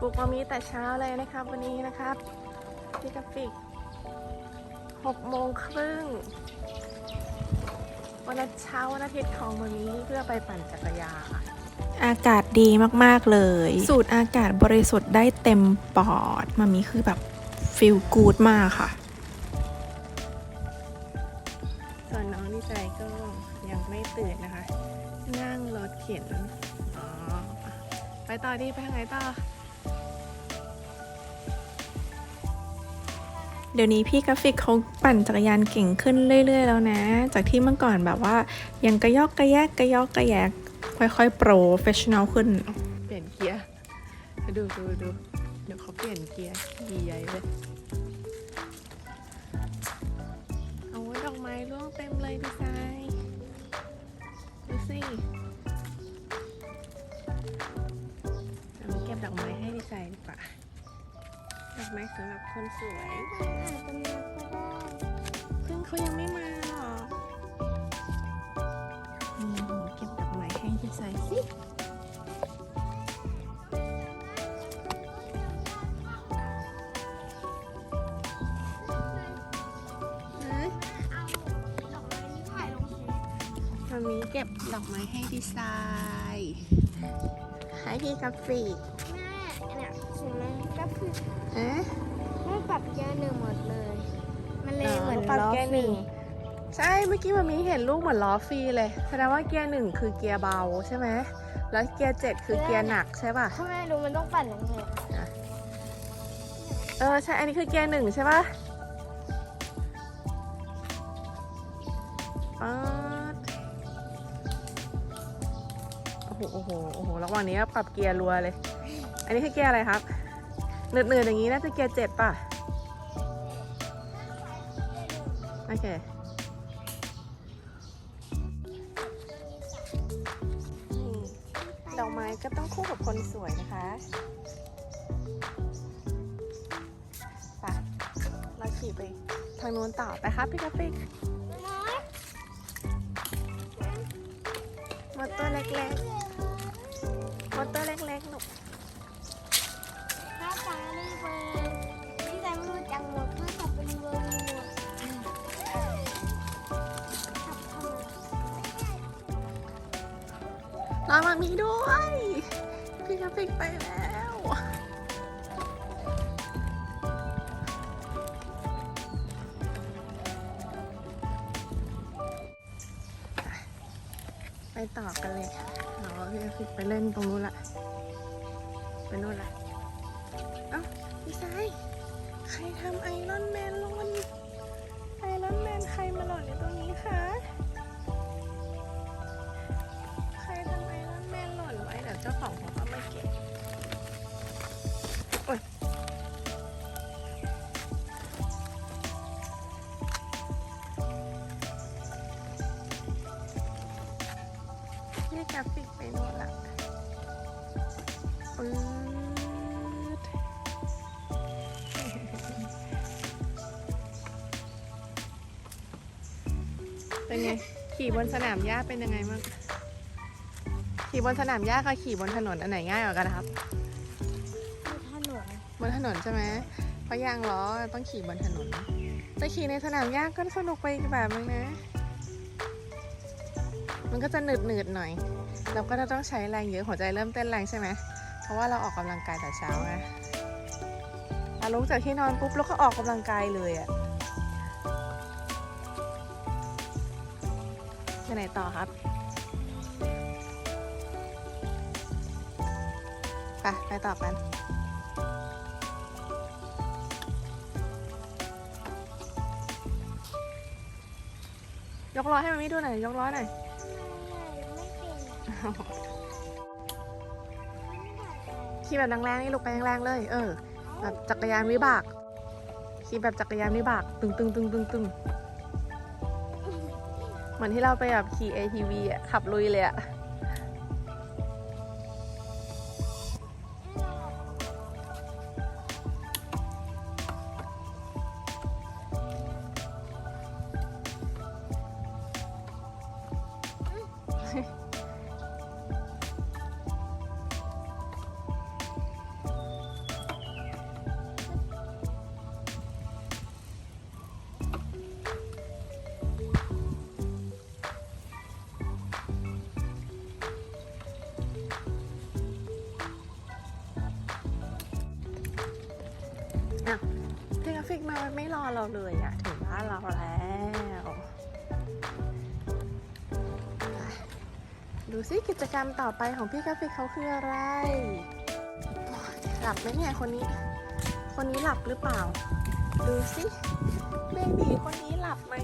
ปลุกมามีแต่เช้าเลยนะครับ วันนี้นะครับพี่กราฟิกหกโมงครึ่งวันอาเช้าวันอาทิตย์ของมามีเพื่อไปปั่นจักรยานอากาศดีมากๆเลย สูดอากาศบริสุทธิ์ได้เต็มปอดมามีคือแบบฟิลกูดมากค่ะส่วนน้องนิสัยก็ยังไม่ตื่นนะคะ นั่งรถเข็นอ๋อไปต่อดีไปทางไหนต่อ เดี๋ยวนี้พี่กราฟิกเขาปั่นจักรยานเก่งขึ้นเรื่อย ๆ แล้วนะ จากที่เมื่อก่อนแบบว่า ยังกระยอกกระแยกกระยอกกระแยก ค่อยๆ โปรเฟชชั่นอลขึ้น เปลี่ยนเกียร์ดูดูดูเดี๋ยวเขาเปลี่ยนเกียร์ดีใหญ่เลยเอาดอกไม้ร่วงเต็มเลยดีไซ ดอกไม้สำหรับคนสวยเพิ่งเขายังไม่มาหรอกนี่เก็บดอกไม้ให้ดีไซน์สิมามีเก็บดอกไม้ให้ดีไซน์ให้พี่กราฟิกแม่ เนี่ยเห็นไหมก็คือเอ๊ะไม่ปรับเกียร์หนึ่งหมดเลย มันเลยเหมือนปรับล้อเกียร์หนึ่งใช่เมื่อกี้มามีเห็นลูกเหมือนล้อฟรีเลยแสดงว่าเกียร์หนึ่งคือเกียร์เบาใช่ไหมแล้วเกียร์เจ็ดคือเกียร์หนักใช่ป่ะพ่อแม่รู้มันต้องปั่นยังไงเออใช่อันนี้คือเกียร์หนึ่งใช่ป่ะป๊าดโอ้โหโอ้โหโอ้โหระหว่างนี้ก็ปรับเกียร์รัวเลย อันนี้คือเกียร์อะไรครับเนืดๆอย่างนี้น่าจะเกียร์เจ็ดป่ะ โอเคนี่ดอกไม้ก็ต้องคู่กับคนสวยนะคะไปเราขี่ไปทางนู้นต่อไปครับพี่กราฟิกมอเตอร์เล็กๆ รอมามีด้วย พี่กราฟิกไปแล้ว ไปต่อกันเลยค่ะเราพี่กราฟิกไปเล่นตรงนู้นละ ไปนู่นละ เอ้าพี่ชายใครทำไอรอนแมนล่นไอรอนแมนใครมาหล่นอยู่ตรงนี้คะ นี่กราฟิกไปโน่นละปื๊ดเป็นไง ขี่บนสนามหญ้าเป็นยังไงบ้าง ขี่บนสนามหญ้ากับขี่บนถนนอันไหนง่ายกว่ากันนะครับมีถนนบนถนนใช่ไหมเพราะยางล้อต้องขี่บนถนนแต่ขี่ในสนามหญ้าก็สนุกไปอีกแบบนึงนะ มันก็จะหนืดหนืดๆหน่อย เราก็จะต้องใช้แรงเยอะหัวใจเริ่มเต้นแรงใช่ไหมเพราะว่าเราออกกำลังกายแต่เช้าไงเราลุกจากที่นอนปุ๊บแล้วก็ออกกำลังกายเลยอะไปไหนต่อครับไปไปต่อกันยกล้อให้มันไม่ดูหน่อยยกล้อหน่อย ขี่แบบแรงๆนี่ลูกไปแรงๆเลย เออ แบบจักรยานวิบากขี่แบบจักรยานวิบาก ตึงตึงตึงตึงตึงเหมือนที่เราไปแบบขี่ ATV อะขับลุยเลยอะ ไม่รอเราเลยอะถึงบ้านเราแล้วดูซิกิจกรรมต่อไปของพี่กราฟิกเขาคืออะไร หลับไหมเนี่ยคนนี้ คนนี้หลับหรือเปล่า ดูสิเบบีคนนี้หลับไหม